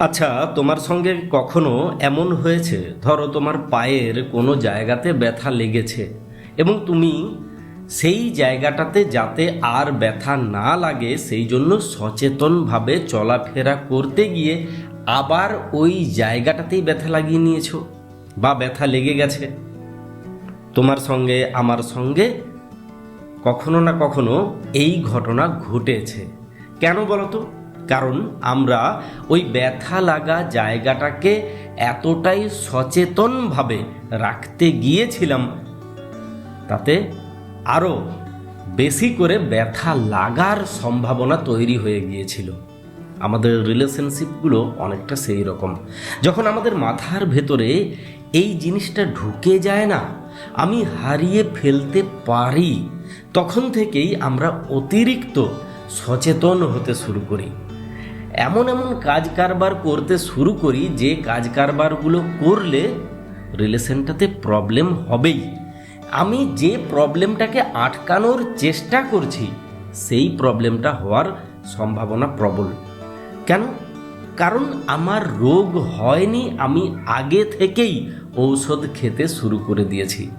আচ্ছা তোমার সঙ্গে কখনো এমন হয়েছে? ধরো, তোমার পায়ের কোনো জায়গাতে ব্যথা লেগেছে এবং তুমি সেই জায়গাটাতে যাতে আর ব্যথা না লাগে, সেই জন্য সচেতনভাবে চলাফেরা করতে গিয়ে আবার ওই জায়গাটাতেই ব্যথা লাগিয়ে নিয়েছো বা ব্যথা লেগে গেছে। তোমার সঙ্গে, আমার সঙ্গে কখনো না কখনো এই ঘটনা ঘটেছে। কেন বলতো কারণ আমরা ওই ব্যথা লাগা জায়গাটাকে এতটাই সচেতনভাবে রাখতে গিয়েছিলাম তাতে আরও বেশি করে ব্যথা লাগার সম্ভাবনা তৈরি হয়ে গিয়েছিল। আমাদের রিলেশনশিপগুলো অনেকটা সেই রকম। যখন আমাদের মাথার ভেতরে এই জিনিসটা ঢুকে যায় না, আমি হারিয়ে ফেলতে পারি, তখন থেকেই আমরা অতিরিক্ত সচেতন হতে শুরু করি। এমন এমন কাজ কারবার করতে শুরু করি যে কাজ কারবারগুলো করলে রিলেশনটাতে প্রবলেম হবেই। আমি যে প্রবলেমটাকে আটকানোর চেষ্টা করছি, সেই প্রবলেমটা হওয়ার সম্ভাবনা প্রবল। কেন? কারণ আমার রোগ হয়নি, আমি আগে থেকেই ঔষধ খেতে শুরু করে দিয়েছি।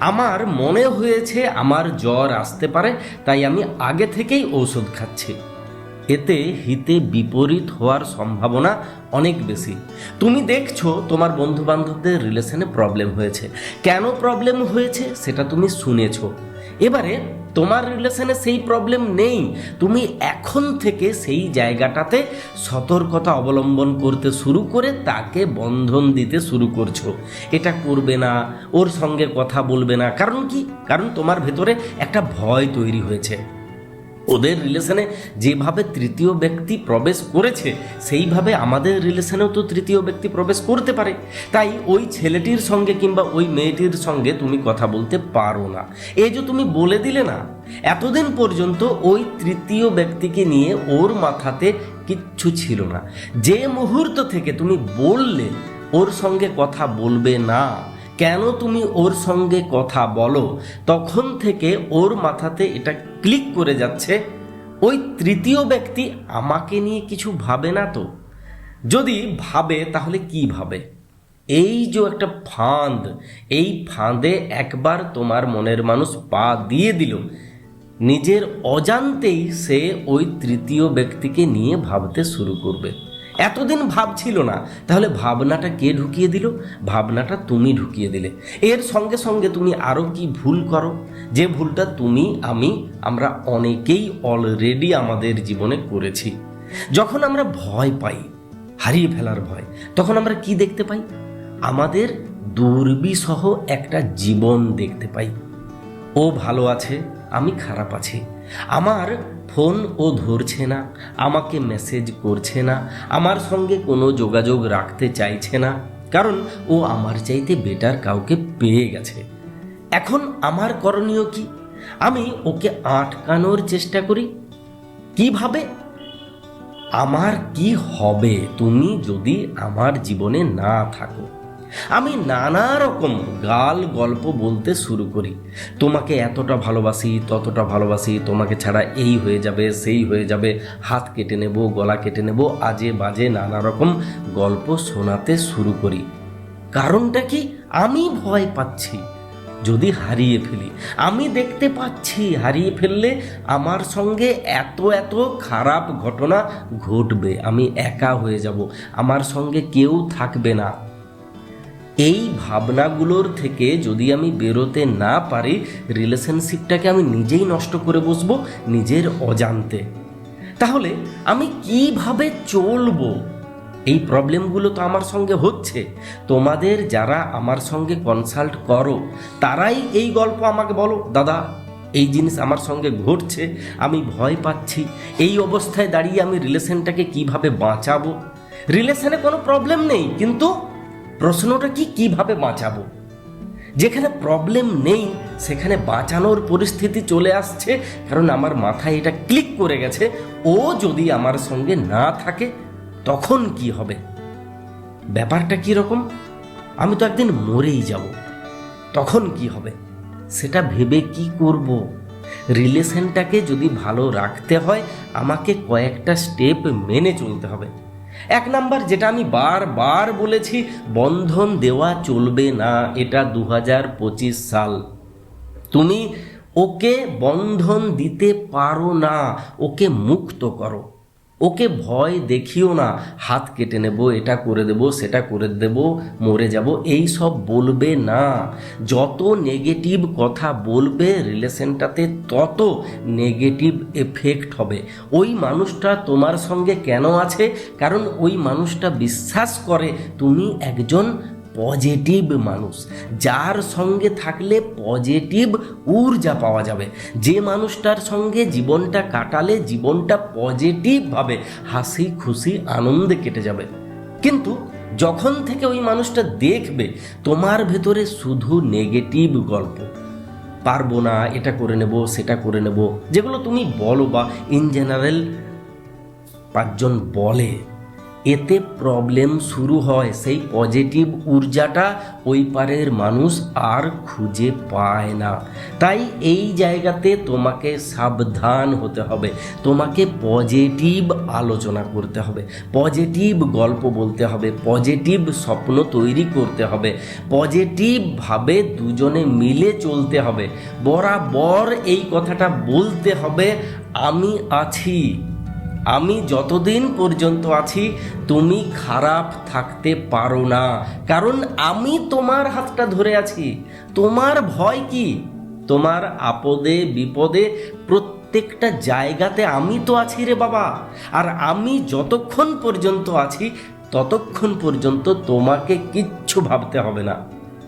আমার মনে হয়েছে আমার জ্বর আসতে পারে, তাই আমি আগে থেকেই ঔষধ খাচ্ছি। এতে হিতে বিপরীত হওয়ার সম্ভাবনা অনেক বেশি। তুমি দেখছ তোমার বন্ধু বান্ধবদের রিলেশনে প্রবলেম হয়েছে। কেন প্রবলেম হয়েছে সেটা তুমি শুনেছো। এবারে তোমার রিলেশনে সেই প্রবলেম নেই। তুমি এখন থেকে সেই জায়গাটাতে সতর্কতা অবলম্বন করতে শুরু করে তাকে বন্ধন দিতে শুরু করছ। এটা করবে না, ওর সঙ্গে কথা বলবে না। কারণ কি? কারণ তোমার ভেতরে একটা ভয় তৈরি হয়েছে। ওদের রিলেশনে যেভাবে তৃতীয় ব্যক্তি প্রবেশ করেছে, সেইভাবে আমাদের রিলেশনেও তো তৃতীয় ব্যক্তি প্রবেশ করতে পারে। তাই ওই ছেলেটির সঙ্গে কিংবা ওই মেয়েটির সঙ্গে তুমি কথা বলতে পারো না। এই যে তুমি বলে দিলে না, এতদিন পর্যন্ত ওই তৃতীয় ব্যক্তিকে নিয়ে ওর মাথাতে কিচ্ছু ছিল না। যে মুহূর্ত থেকে তুমি বললে, ওর সঙ্গে কথা বলবে না কেন তুমি ওর সঙ্গে কথা বলো? তখন থেকে ওর মাথাতে এটা ক্লিক করে যাচ্ছে। ওই তৃতীয় ব্যক্তি আমাকে নিয়ে কিছু ভাবে না তো। যদি ভাবে, তাহলে কি ভাবে? এই যে একটা ফাঁদ, এই ফাঁদে একবার তোমার মনের মানুষ পা দিয়ে দিল। নিজের অজান্তেই সে ওই তৃতীয় ব্যক্তিকে নিয়ে ভাবতে শুরু করবে। এতদিন ভাবছিল না। তাহলে ভাবনাটা কে ঢুকিয়ে দিল? ভাবনাটা তুমি ঢুকিয়ে দিলে। এর সঙ্গে সঙ্গে তুমি আরও কি ভুল করো? যে ভুলটা তুমি, আমি, আমরা অনেকেই অলরেডি আমাদের জীবনে করেছি। যখন আমরা ভয় পাই, হারিয়ে ফেলার ভয়, তখন আমরা কি দেখতে পাই? আমাদের দুর্বিসহ একটা জীবন দেখতে পাই। ও ভালো আছে, আমি খারাপ আছি। আমার ফোন ও ধরছে না, আমাকে মেসেজ করছে না, আমার সঙ্গে কোনো যোগাযোগ রাখতে চাইছে না, কারণ ও আমার চাইতে বেটার কাউকে পেয়ে গেছে। এখন আমার করণীয় কি? আমি ওকে আটকানোর চেষ্টা করি? কীভাবে? আমার কি হবে তুমি যদি আমার জীবনে না থাকো? আমি নানা রকম গাল গল্প বলতে শুরু করি। তোমাকে এতটা ভালোবাসি, ততটা ভালোবাসি, তোমাকে ছাড়া এই হয়ে যাবে, সেই হয়ে যাবে, হাত কেটে নেব, গলা কেটে নেব, আজে বাজে নানা রকম গল্প শোনাতে শুরু করি। কারণটা কি? আমি ভয় পাচ্ছি। যদি হারিয়ে ফেলি, আমি দেখতে পাচ্ছি হারিয়ে ফেললে আমার সঙ্গে এত এত খারাপ ঘটনা ঘটবে, আমি একা হয়ে যাব, আমার সঙ্গে কেউ থাকবে না। এই ভাবনাগুলোর থেকে যদি আমি বেরোতে না পারি রিলেশনশিপটাকে আমি নিজেই নষ্ট করে বসবো, নিজের অজান্তে। তাহলে আমি কীভাবে চলবো? এই প্রবলেমগুলো তো আমার সঙ্গে হচ্ছে। তোমাদের যারা আমার সঙ্গে কনসাল্ট করো, তারাই এই গল্প আমাকে বলো, দাদা, এই জিনিস আমার সঙ্গে ঘটছে, আমি ভয় পাচ্ছি। এই অবস্থায় দাঁড়িয়ে আমি রিলেশনটাকে কীভাবে বাঁচাবো? রিলেশনে কোনো প্রবলেম নেই, কিন্তু প্রশ্নটা কি কীভাবে বাঁচাবো? যেখানে প্রবলেম নেই, সেখানে বাঁচানোর পরিস্থিতি চলে আসছে, কারণ আমার মাথায় এটা ক্লিক করে গেছে, ও যদি আমার সঙ্গে না থাকে, তখন কি হবে? ব্যাপারটা কি রকম? আমি তো একদিন মরেই যাব। তখন কি হবে? সেটা ভেবে কি করব? রিলেশনটাকে যদি ভালো রাখতে হয়, আমাকে কয়েকটা স্টেপ মেনে চলতে হবে। এক নাম্বার যেটা আমি বারবার বলেছি, বন্ধন দেওয়া চলবে না, এটা দু হাজার পঁচিশ সাল। তুমি ওকে বন্ধন দিতে পারো না, ওকে মুক্ত করো। ওকে ভয় দেখিও না, হাত কেটে নেব, এটা করে দেব, সেটা করে দেব, মরে যাব, এই সব বলবে না। যত নেগেটিভ কথা বলবে, রিলেশনটাতে তত নেগেটিভ এফেক্ট হবে। ওই মানুষটা তোমার সঙ্গে কেন আছে? কারণ ওই মানুষটা বিশ্বাস করে তুমি একজন পজিটিভ মানুষ, যার সঙ্গে থাকলে পজিটিভ ঊর্জা পাওয়া যাবে। যে মানুষটার সঙ্গে জীবনটা কাটালে জীবনটা পজিটিভভাবে হাসি খুশি আনন্দে কেটে যাবে। কিন্তু যখন থেকে ওই মানুষটা দেখবে, তোমার ভেতরে শুধু নেগেটিভ গল্প। পারব না, এটা করে নেব, সেটা করে নেব। যেগুলো তুমি বলো বা ইন জেনারেল পাঁচজন বলে এতে প্রবলেম শুরু হয়। সেই পজিটিভ ঊর্জাটা ওই পারের মানুষ আর খুঁজে পায় না। তাই এই জায়গাতে তোমাকে সাবধান হতে হবে। তোমাকে পজিটিভ আলোচনা করতে হবে। পজিটিভ গল্প বলতে হবে। পজিটিভ স্বপ্ন তৈরি করতে হবে। পজিটিভভাবে দুজনে মিলে চলতে হবে। বরাবর এই কথাটা বলতে হবে, আমি আছি। আমি যতদিন পর্যন্ত আছি, তুমি খারাপ থাকতে পারো না। কারণ আমি তোমার হাতটা ধরে আছি। তোমার ভয় কি? তোমার আপদে, বিপদে প্রত্যেকটা জায়গাতে আমি তো আছি রে বাবা। আর আমি যতক্ষণ পর্যন্ত আছি, ততক্ষণ পর্যন্ত তোমাকে কিচ্ছু ভাবতে হবে না।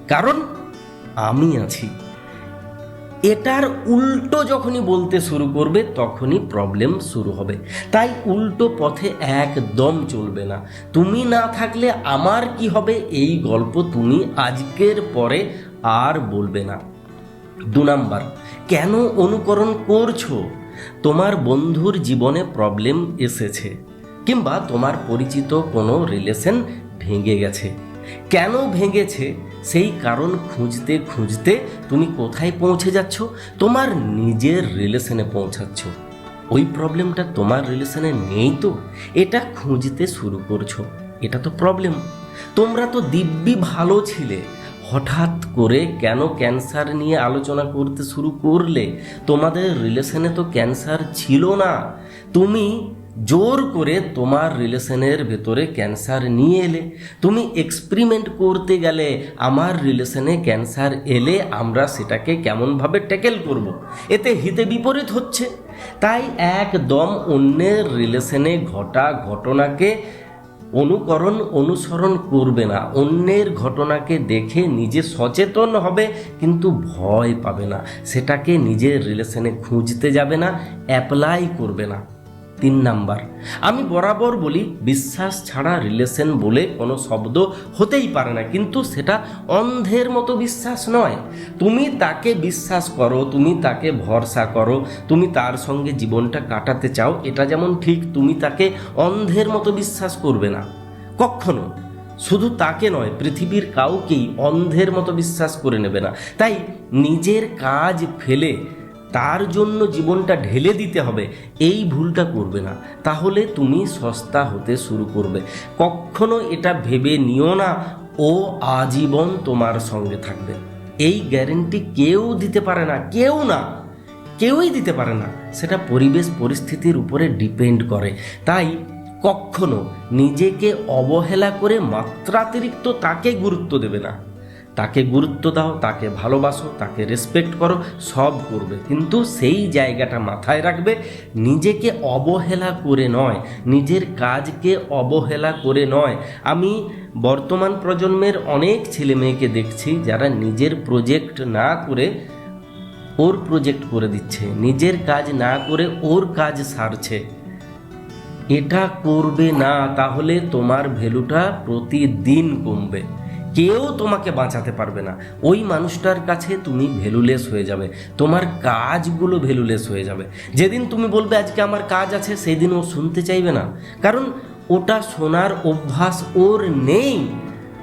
কারণ আমি আছি। এটার উল্টো যখনই বলতে শুরু করবে, তখনই প্রবলেম শুরু হবে। তাই উল্টো পথে একদম চলবে না। তুমি না থাকলে আমার কি হবে? এই গল্প তুমি আজকের পরে আর বলবে না। দু নাম্বার, কেন অনুকরণ করছ? তোমার বন্ধুর জীবনে প্রবলেম এসেছে, কিংবা তোমার পরিচিত কোনো রিলেশন ভেঙে গেছে। কেন ভেঙেছে? সেই কারণ খুঁজতে খুঁজতে তুমি কোথায় পৌঁছে যাচ্ছ? তোমার নিজের রিলেশনে পৌঁছাচ্ছ। ওই প্রবলেমটা তোমার রিলেশনে নেই তো? এটা খুঁজতে শুরু করছ। এটা তো প্রবলেম তোমরা তো দিব্যি ভালো ছিলে। হঠাৎ করে কেন ক্যান্সার নিয়ে আলোচনা করতে শুরু করলে? তোমাদের রিলেশনে তো ক্যান্সার ছিল না। তুমি জোর করে তোমার রিলেশনের ভেতরে ক্যান্সার নিয়ে এলে, তুমি এক্সপেরিমেন্ট করতে গেলে আমার রিলেশনে ক্যান্সার এলে আমরা সেটাকে কেমনভাবে ট্যাকেল করব। এতে হিতে বিপরীত হচ্ছে। তাই একদম অন্যের রিলেশনে ঘটা ঘটনাকে অনুকরণ অনুসরণ করবে না। অন্যের ঘটনাকে দেখে নিজে সচেতন হবে, কিন্তু ভয় পাবে না। সেটাকে নিজের রিলেশনে খুঁজতে যাবে না অ্যাপ্লাই করবে না। তিন নাম্বার। আমি বরাবর বলি, বিশ্বাস ছাড়া রিলেশন বলে কোনো শব্দ হতেই পারে না, কিন্তু সেটা অন্ধের মতো বিশ্বাস নয়। তুমি তাকে বিশ্বাস করো, তুমি তাকে ভরসা করো, তুমি তার সঙ্গে জীবনটা কাটাতে চাও, এটা যেমন ঠিক, তুমি তাকে অন্ধের মতো বিশ্বাস করবে না। কখনো। শুধু তাকে নয়, পৃথিবীর কাউকেই অন্ধের মতো বিশ্বাস করে নেবে না। তাই নিজের কাজ ফেলে তার জন্য জীবনটা ঢেলে দিতে হবে। এই ভুলটা করবে না। তাহলে তুমি সস্তা হতে শুরু করবে। কখনো এটা ভেবে নিও না, ও আজীবন তোমার সঙ্গে থাকবে। এই গ্যারেন্টি কেউ দিতে পারে না, কেউ না। কেউই দিতে পারে না। সেটা পরিবেশ পরিস্থিতির উপরে ডিপেন্ড করে। তাই কখনো নিজেকে অবহেলা করে মাত্রাতিরিক্ত তাকে গুরুত্ব দেবে না। তাকে গুরুত্ব দাও, তাকে ভালোবাসো, তাকে রেসপেক্ট করো, সব করবে। কিন্তু সেই জায়গাটা মাথায় রাখবে, নিজেকে অবহেলা করে নয়, নিজের কাজকে অবহেলা করে নয়। আমি বর্তমান প্রজন্মের অনেক ছেলে মেয়েকে দেখছি, যারা নিজের প্রজেক্ট না করে ওর প্রজেক্ট করে দিচ্ছে, নিজের কাজ না করে ওর কাজ সারছে। এটা করবে না, তাহলে তোমার ভ্যালুটা প্রতিদিন কমবে। কেউ তোমাকে বাঁচাতে পারবে না। ওই মানুষটার কাছে তুমি ভ্যালুলেস হয়ে যাবে। তোমার কাজগুলো ভ্যালুলেস হয়ে যাবে। যেদিন তুমি বলবে, আজকে আমার কাজ আছে সেই দিন ও শুনতে চাইবে না। কারণ ওটা শোনার অভ্যাস ওর নেই।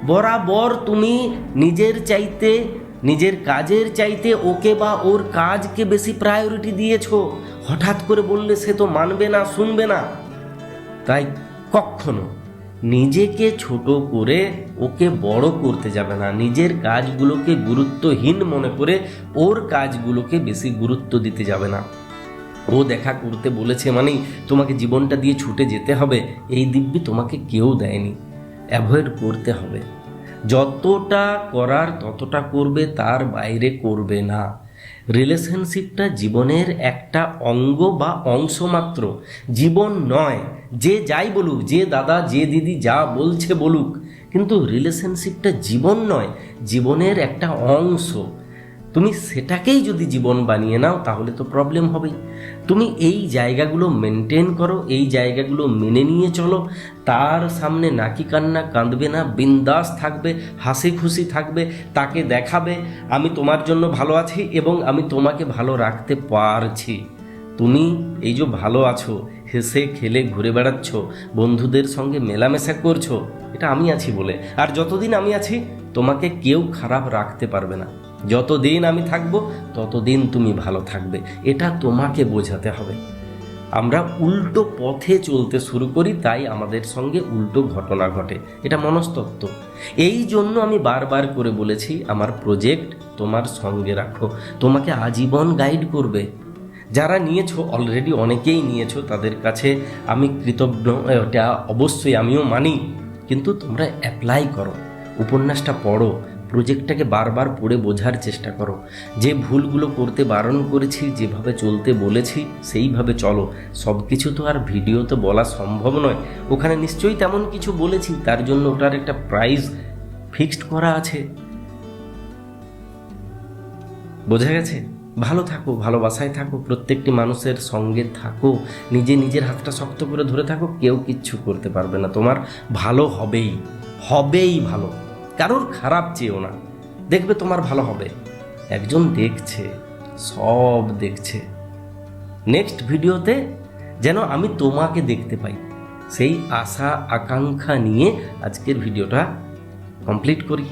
বরাবর তুমি নিজের চাইতে, নিজের কাজের চাইতে ওকে বা ওর কাজকে বেশি প্রায়োরিটি দিয়েছ। হঠাৎ করে বললে সে তো মানবে না, শুনবে না। তাই কখনো নিজেকে ছোট করে ওকে বড় করতে যাবে না। নিজের কাজগুলোকে গুরুত্বহীন মনে করে ওর কাজগুলোকে বেশি গুরুত্ব দিতে যাবে না। ও দেখা করতে বলেছে মানেই তোমাকে জীবনটা দিয়ে ছুটে যেতে হবে, এই দিব্যি তোমাকে কেউ দেয়নি। অ্যাভয়েড করতে হবে। যতটা করার ততটা করবে, তার বাইরে করবে না। রিলেশনশিপটা জীবনের একটা অঙ্গ বা অংশ মাত্র। জীবন নয়। যে যাই বলুক, যে দাদা, যে দিদি যা বলছে বলুক, কিন্তু রিলেশনশিপটা জীবন নয়। জীবনের একটা অংশ। তুমি সেটাকেই যদি জীবন বানিয়ে নাও, তাহলে তো প্রবলেম হবেই। তুমি এই জায়গাগুলো মেনটেন করো, এই জায়গাগুলো মেনে নিয়ে চলো। তার সামনে নাকি কান্না কাঁদবে না, বিন্দাস থাকবে, হাসি খুশি থাকবে, তাকে দেখাবে, আমি তোমার জন্য ভালো আছি এবং আমি তোমাকে ভালো রাখতে পারছি। তুমি এই যে ভালো আছো, হেসে খেলে ঘুরে বেড়াচ্ছ, বন্ধুদের সঙ্গে মেলামেশা করছ, এটা আমি আছি বলে। আর যতদিন আমি আছি, তোমাকে কেউ খারাপ রাখতে পারবে না। যতদিন আমি থাকব, ততদিন তুমি ভালো থাকবে। এটা তোমাকে বোঝাতে হবে। আমরা উল্টো পথে চলতে শুরু করি, তাই আমাদের সঙ্গে উল্টো ঘটনা ঘটে। এটা মনস্তত্ত্ব। এই জন্য আমি বারবার করে বলেছি, আমার প্রজেক্ট তোমার সঙ্গে রাখো। তোমাকে আজীবন গাইড করবে। যারা নিয়েছো অলরেডি অনেকেই নিয়েছো, তাদের কাছে আমি কৃতজ্ঞ, এটা অবশ্যই আমিও মানি। কিন্তু তোমরা অ্যাপ্লাই করো। উপন্যাসটা পড়ো। প্রজেক্টটাকে বারবার পড়ে বোঝার চেষ্টা করো। যে ভুলগুলো করতে বারণ করেছি, যেভাবে চলতে বলেছি, সেইভাবে চলো। সব কিছু তো আর ভিডিওতে বলা সম্ভব নয়। ওখানে নিশ্চয়ই তেমন কিছু বলেছি, তার জন্য ওটার একটা প্রাইস ফিক্সড করা আছে। বোঝা গেছে? ভালো থাকো, ভালোবাসায় থাকো, প্রত্যেকটি মানুষের সঙ্গে থাকো। নিজে নিজের হাতটা শক্ত করে ধরে থাকো, কেউ কিচ্ছু করতে পারবে না। তোমার ভালো হবেই হবেই ভালো। কারোর খারাপ চেয়েও না। দেখবে তোমার ভালো হবে। একজন দেখছে, সব দেখছে। নেক্সট ভিডিওতে যেন আমি তোমাকে দেখতে পাই। সেই আশা, আকাঙ্ক্ষা নিয়ে আজকের ভিডিওটা কমপ্লিট করি।